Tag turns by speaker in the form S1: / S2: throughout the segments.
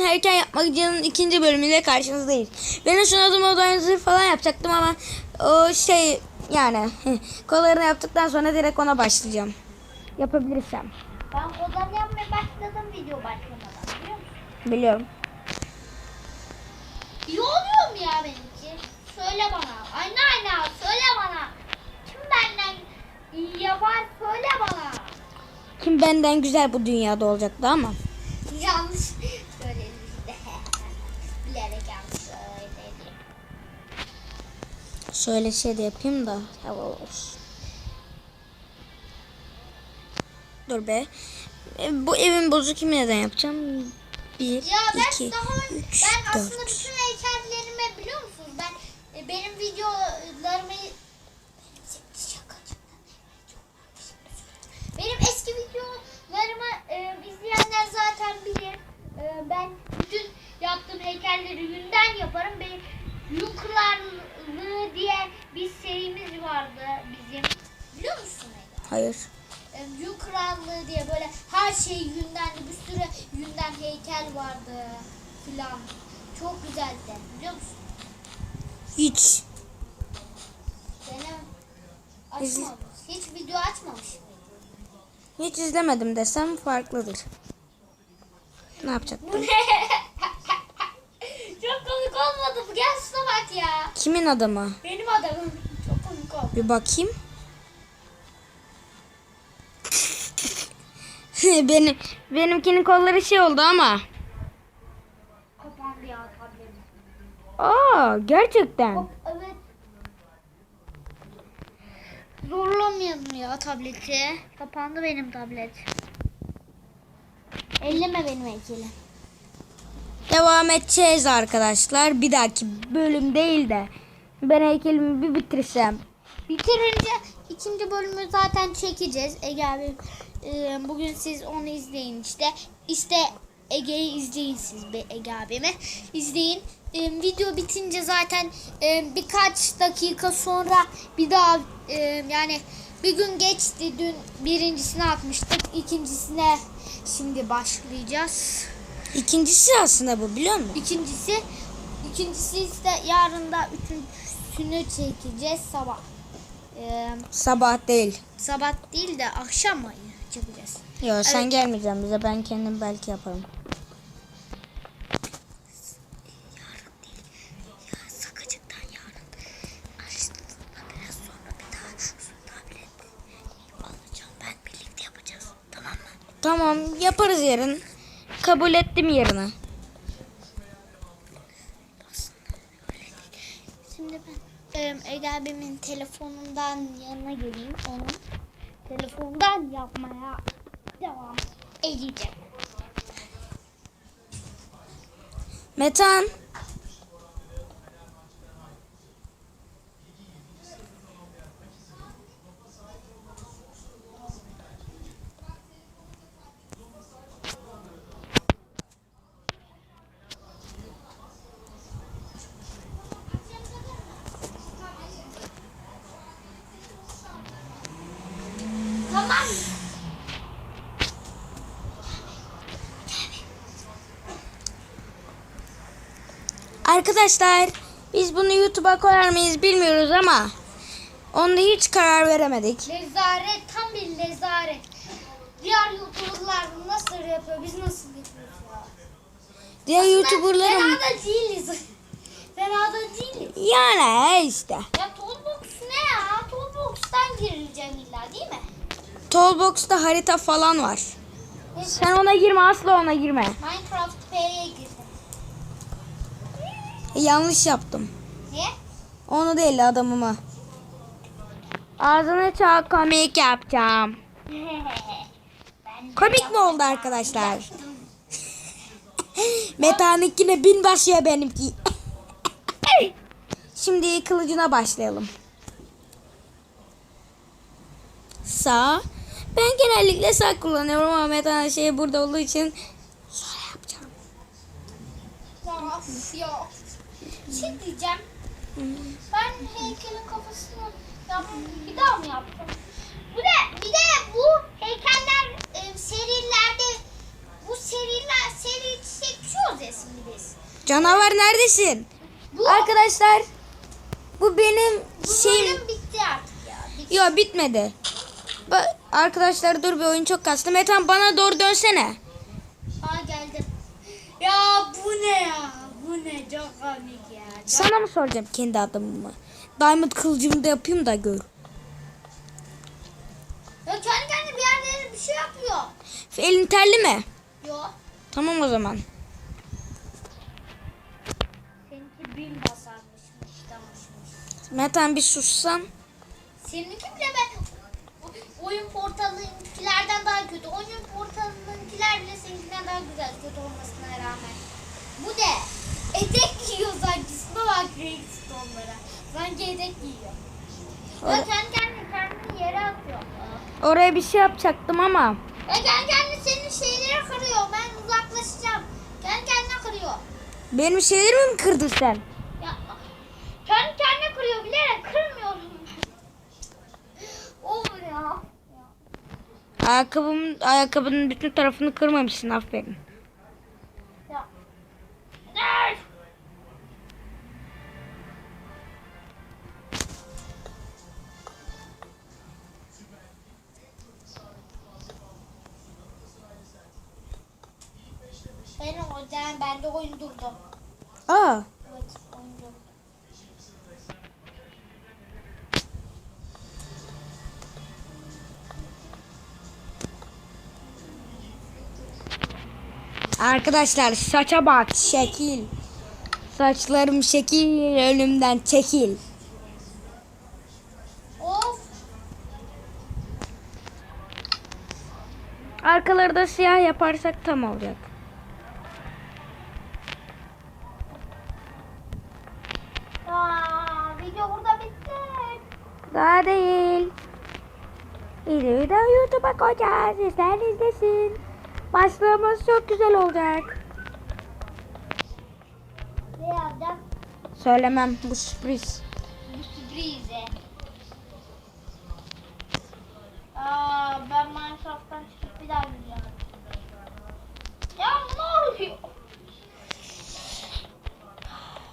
S1: bugün heykel yapmacının ikinci bölümüyle karşınızdayız. Ben şu adım odayı falan yapacaktım ama o şey yani kollarını yaptıktan sonra direkt ona başlayacağım. Yapabilirsem.
S2: Ben odan yapmaya başladım video başlamadan biliyor musun?
S1: Biliyorum.
S2: İyi oluyor mu ya benimki? Söyle bana. Aynen aynen söyle bana. Kim benden iyi yapar söyle bana.
S1: Kim benden güzel bu dünyada olacaktı ama. Şöyle şey de yapayım da havalı olsun. Dur be. E, Bu evin bozu kimi neden yapacağım? Bir,
S2: Ya ben
S1: iki,
S2: daha
S1: üç,
S2: ben aslında bütün heykellerimi biliyor musunuz? Ben e, benim videolarımı benim eski videolarımı e, izleyenler zaten bilir. E, ben bütün yaptığım heykelleri yünden yaparım. Benim Yuklarlı diye bir serimiz vardı bizim. Biliyor musun? Eda?
S1: Hayır.
S2: Yün Krallığı diye böyle her şey yünden bir sürü yünden heykel vardı filan. Çok güzeldi biliyor musun?
S1: Hiç.
S2: Benim açmamış. Hiç video açmamış.
S1: Hiç izlemedim desem farklıdır. Ne yapacaktım?
S2: Çok komik olmadı mı? Gel şuna bak.
S1: Kimin adamı?
S2: Benim adamım. Çok komik oldu.
S1: Bir bakayım. Benim benimkinin kolları şey oldu ama.
S2: Kapandı ya tabletim.
S1: Aa gerçekten.
S2: Hop, evet. Zorlamayalım ya tableti. Kapandı benim tablet. Elleme benim heykeli.
S1: Devam edeceğiz arkadaşlar. Bir dahaki bölüm değil de ben heykelimi bir bitirsem.
S2: Bitirince ikinci bölümü zaten çekeceğiz. Ege abi e, bugün siz onu izleyin işte. İşte Ege'yi izleyin siz be Ege abimi. İzleyin. E, video bitince zaten e, birkaç dakika sonra bir daha e, yani bir gün geçti. Dün birincisini atmıştık. ikincisine şimdi başlayacağız.
S1: İkincisi aslında bu biliyor musun?
S2: İkincisi ikincisi ise yarın da üçüncüsünü çekeceğiz sabah. Ee,
S1: Sabah değil.
S2: sabah değil de akşam ayı çekeceğiz.
S1: Yok sen
S2: Evet.
S1: gelmeyeceksin bize. Ben kendim belki yaparım.
S2: Mı?
S1: Tamam yaparız yarın. Kabul ettim yarını.
S2: Şimdi ben Ege abimin telefonundan yanına geleyim. Onun telefonundan yapmaya devam edeceğim.
S1: Metan. Arkadaşlar biz bunu YouTube'a koyar mıyız bilmiyoruz ama onda hiç karar veremedik.
S2: Lezaret tam bir lezaret. Diğer youtuberlar nasıl yapıyor biz nasıl yapıyoruz ya?
S1: Diğer YouTuber'ların
S2: Fena da değiliz. Fena da değiliz.
S1: yani işte.
S2: Ya Toolbox ne ya? Toolbox'tan girileceğim illa değil mi?
S1: Toolbox'ta harita falan var.
S2: Neyse,
S1: Sen ona girme asla ona girme.
S2: Minecraft P'ye girdim.
S1: E, yanlış yaptım.
S2: Niye?
S1: Onu değil adamımı. Ağzını çok komik yapacağım.
S2: ben
S1: Komik mi oldu arkadaşlar? Meta'nınkine bin başlıyor benimki. Şimdi kılıcına başlayalım. Sağ. Ben genellikle sağ kullanıyorum ama Meta'nın şey burada olduğu için sol yapacağım.
S2: Of ya. Şey diyeceğim. Ben heykelin kafasını yaptım. Bir daha mı yaptım? Bu ne? Bir de bu heykeller e, serilerde bu seriler seri çekiyoruz ya
S1: Canavar neredesin?
S2: Bu
S1: Arkadaşlar bu benim
S2: bu
S1: şeyim.
S2: bölüm bitti artık ya. Bitti.
S1: Yok bitmedi. Ba- arkadaşlar dur bir oyun çok kastı. Metan bana doğru dönsene.
S2: Aa geldim. Ya bu ne ya? Bu ne? Çok komik ya.
S1: Sana mı soracağım kendi adımımı? Diamond kılıcımı da yapayım da gör.
S2: Ya kendi kendine bir yerlere bir şey yapıyor.
S1: Elin terli mi?
S2: Yok.
S1: Tamam o zaman.
S2: Seninki bin basarmışmış, damışmış.
S1: Metan bir sussan.
S2: Seninki bile ben oyun portalınkilerden daha kötü. Oyun portalınkiler bile seninkinden daha güzel kötü olmasına rağmen. Bu de etek giyiyor. Şuna bak Redstone'lara. Sanki etek giyiyor. Ya kendi kendine kendini yere atıyor.
S1: Oraya bir şey yapacaktım ama.
S2: Ya kendi kendine senin şeyleri kırıyor. Ben uzaklaşacağım. Kendi kendine kırıyor.
S1: Benim şeylerimi mi kırdın sen?
S2: Ya kendi kendine kırıyor bilerek kırmıyorum. Olur ya.
S1: Ayakkabım, ayakkabının bütün tarafını kırmamışsın aferin.
S2: Benim hocam bende oyun durdu.
S1: Aa,
S2: Evet oyun durdu.
S1: arkadaşlar saça bak şekil. Saçlarım şekil, önümden çekil.
S2: Of.
S1: Arkaları da siyah yaparsak tam olacak. Videoyu da YouTube'a koyacağız. İster izlesin. Başlığımız çok güzel olacak.
S2: Ne yapacağım?
S1: Söylemem bu sürpriz.
S2: Bu sürprize. Aa, ben Minecraft'tan çıkıp bir daha gireceğim. Ya ne oluyor?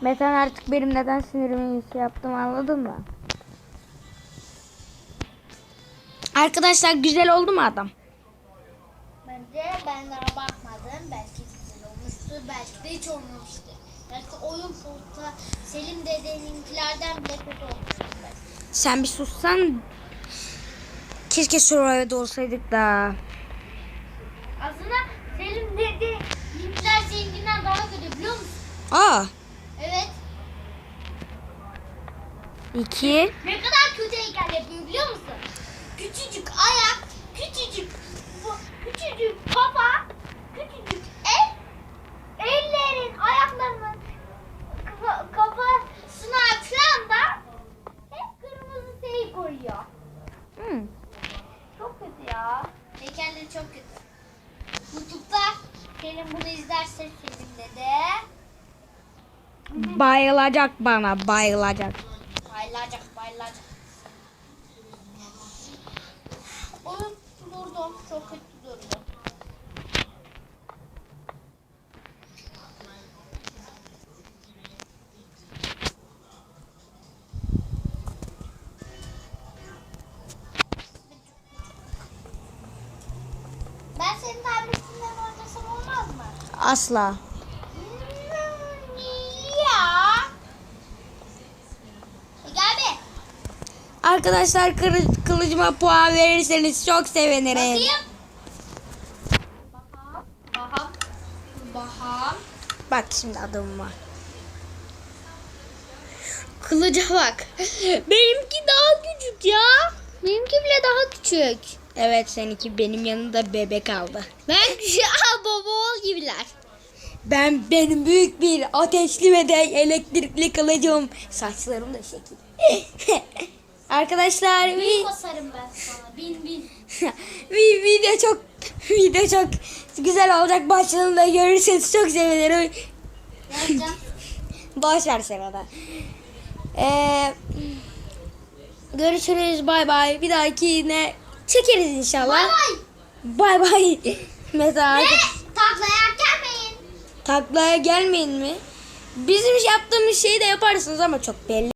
S1: Metan artık benim neden sinirimi yaptım anladın mı? Arkadaşlar güzel oldu mu adam?
S2: Bence ben daha bakmadım. Belki güzel olmuştur. Belki de hiç olmamıştır. Belki oyun porta Selim dedeninkilerden bile kötü olmuştur.
S1: Sen bir sussan. Keşke Survivor'da olsaydık da.
S2: Aslında Selim dede linkler seninkinden daha kötü biliyor musun?
S1: Aa.
S2: Evet.
S1: iki.
S2: Ne kadar kötü heykel yapıyor biliyor musun? Küçücük ayak, küçücük küçücük kafa, küçücük el, ellerin, ayaklarının kafa, kafasına falan da hep kırmızı şey koyuyor.
S1: Hmm.
S2: Çok kötü ya. Heykelleri çok kötü. YouTube'da senin bunu izlerse Selim de
S1: Bayılacak bana bayılacak.
S2: Bayılacak, bayılacak. Oyun durdu, çok kötü durdu. Ben senin tabletinden oynasam olmaz mı?
S1: Asla.
S2: Hmm, Ya. Gel be.
S1: Arkadaşlar kırı- kılıcıma puan verirseniz çok sevinirim.
S2: Bakayım. Baham. Baham.
S1: Bak şimdi adım var. Kılıca bak.
S2: Benimki daha küçük ya. Benimki bile daha küçük.
S1: Evet seninki benim yanımda bebek aldı.
S2: Ben. Aa baba oğul gibiler.
S1: Ben benim büyük bir ateşli ve de elektrikli kılıcım. Saçlarım da şekil. Arkadaşlar
S2: Bin basarım ben sana. Bin bin.
S1: vi- video çok video çok güzel olacak. Başlığında görürseniz çok sevinirim.
S2: Yapacağım.
S1: Boş ver sen ona. Ee, görüşürüz bay bay. Bir dahaki yine çekeriz inşallah.
S2: Bay bay.
S1: Bay bay. Mesela
S2: Ve taklaya gelmeyin.
S1: taklaya gelmeyin mi? bizim yaptığımız şeyi de yaparsınız ama çok belli